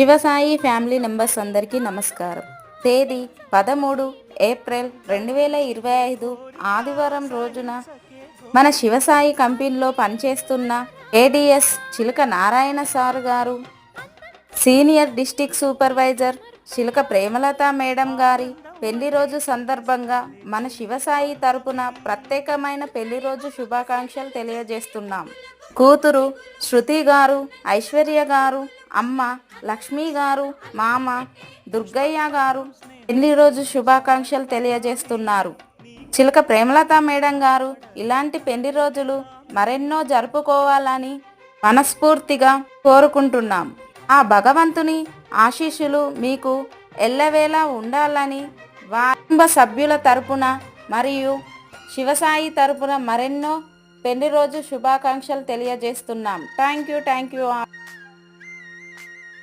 Shivasai family members అందరికీ నమస్కారం. తేదీ పదమూడు ఏప్రిల్ రెండు వేల ఇరవై ఐదు ఆదివారం రోజున మన శివసాయి కంపెనీలో పనిచేస్తున్న A D S Chiluka Narayana sir garu senior district supervisor Chiluka Premalatha madam గారి పెళ్ళి రోజు సందర్భంగా మన శివసాయి తరపున ప్రత్యేకమైన పెళ్ళి రోజు శుభాకాంక్షలు తెలియజేస్తున్నాం. కూతురు శృతి గారు ఐశ్వర్య గారు అమ్మ లక్ష్మి గారు మామ దుర్గయ్య గారు పెళ్ళి రోజు శుభాకాంక్షలు తెలియజేస్తున్నారు? చిలక ప్రేమలత మేడం గారు ఇలాంటి పెళ్ళి రోజులు మరెన్నో జరుపుకోవాలని మనస్ఫూర్తిగా కోరుకుంటున్నాం. ఆ భగవంతుని ఆశీస్సులు మీకు ఎల్లవేళ ఉండాలని కుటుంబ సభ్యుల తరపున మరియు శివసాయి తరపున మరెన్నో పెళ్ళి రోజు శుభాకాంక్షలు తెలియజేస్తున్నాం. Thank you thank you